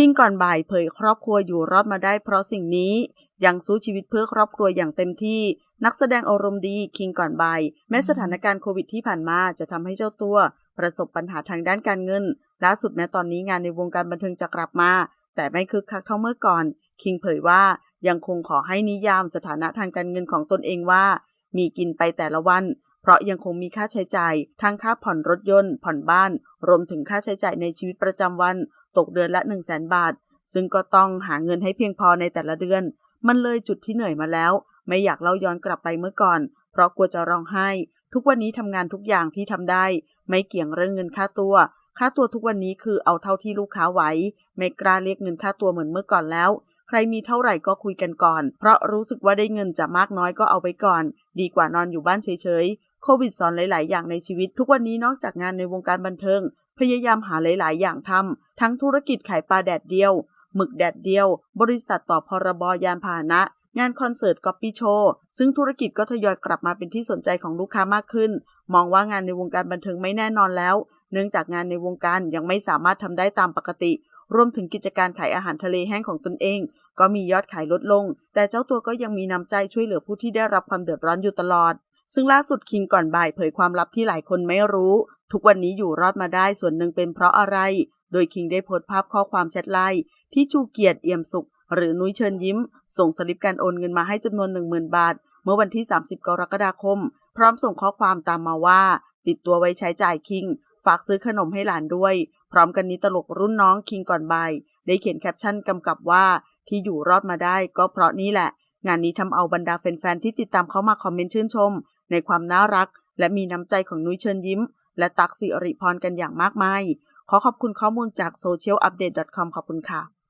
คิงก่อนบ่ายเผยครอบครัวอยู่รอดมาได้เพราะสิ่งนี้ ยังสู้ชีวิตเพื่อครอบครัวอย่างเต็มที่ นักแสดงอารมณ์ดีคิงก่อนบ่ายแม้สถานการณ์โควิดที่ผ่านมาจะทำให้เจ้าตัว ประสบปัญหาทางด้านการเงิน ล่าสุดแม้ตอนนี้งานในวงการบันเทิงจะกลับมา แต่ไม่คึกคักเท่าเมื่อก่อน คิงเผยว่ายังคงขอให้นิยามสถานะทางการเงินของตนเองว่า มีกินไปแต่ละวัน เพราะยังคงมีค่าใช้จ่ายทั้งค่าผ่อนรถยนต์ ผ่อนบ้าน รวมถึงค่าใช้จ่ายในชีวิตประจำวัน ตกเดือนละ 1 0 0 0 0แสนบาท ซึ่งก็ต้องหาเงินให้เพียงพอในแต่ละเดือน มันเลยจุดที่เหนื่อยมาแล้ว ไม่อยากเล่าย้อนกลับไปเมื่อก่อน เพราะกลัวจะร้องไห้ ทุกวันนี้ทำงานทุกอย่างที่ทำได้ ไม่เกี่ยงเรื่องเงินค่าตัว ค่าตัวทุกวันนี้คือเอาเท่าที่ลูกค้าไหว ไม่กล้าเรียกเงินค่าตัวเหมือนเมื่อก่อนแล้วใครมีเท่าไหร่ก็คุยกันก่อน เพราะรู้สึกว่าได้เงินจะมากน้อยก็เอาไปก่อน ดีกว่านอนอยู่บ้านเฉยๆ โควิดสอนหลาย ๆ อย่างในชีวิต ทุกวันนี้นอกจากงานในวงการบันเทิง พยายามหาหลาย ๆ อย่างทำทั้งธุรกิจขายปลาแดดเดียว หมึกแดดเดียว บริษัทต่อพรบยานพาหนะ งานคอนเสิร์ตก๊อปปี้โชว์ซึ่งธุรกิจก็ทยอยกลับมาเป็นที่สนใจของลูกค้ามากขึ้น มองว่างานในวงการบันเทิงไม่แน่นอนแล้ว เนื่องจากงานในวงการยังไม่สามารถทำได้ตามปกติ รวมถึงกิจการขายอาหารทะเลแห้งของตนเอง ก็มียอดขายลดลง แต่เจ้าตัวก็ยังมีน้ำใจช่วยเหลือผู้ที่ได้รับความเดือดร้อนอยู่ตลอดซึ่งล่าสุดคิงก่อนบ่ายเผยความลับที่หลายคนไม่รู้ ทุกวันนี้อยู่รอดมาได้ส่วนหนึ่งเป็นเพราะอะไร โดยคิงได้โพสต์ภาพข้อความแชทไลน์ที่ชูเกียรติเอี่ยมสุข หรือนุ้ยเชิญยิ้ม ส่งสลิปการโอนเงินมาให้จำนวน 10,000 บาท เมื่อวันที่ 30 กรกฎาคม พร้อมส่งข้อความตามมาว่า ติดตัวไว้ใช้จ่ายคิง ฝากซื้อขนมให้หลานด้วย พร้อมกันนี้ตลกรุ่นน้องคิงก่อนบ่ายได้เขียนแคปชั่นกำกับว่าที่อยู่รอดมาได้ก็เพราะนี่แหละ งานนี้ทำเอาบรรดาแฟนๆที่ติดตามเขามาคอมเมนต์ชื่นชม ในความน่ารัก และมีน้ำใจของนุ้ยเชิญยิ้ม และตักสิริพรกันอย่างมากมาย ขอขอบคุณข้อมูลจาก socialupdate.com ขอบคุณค่ะ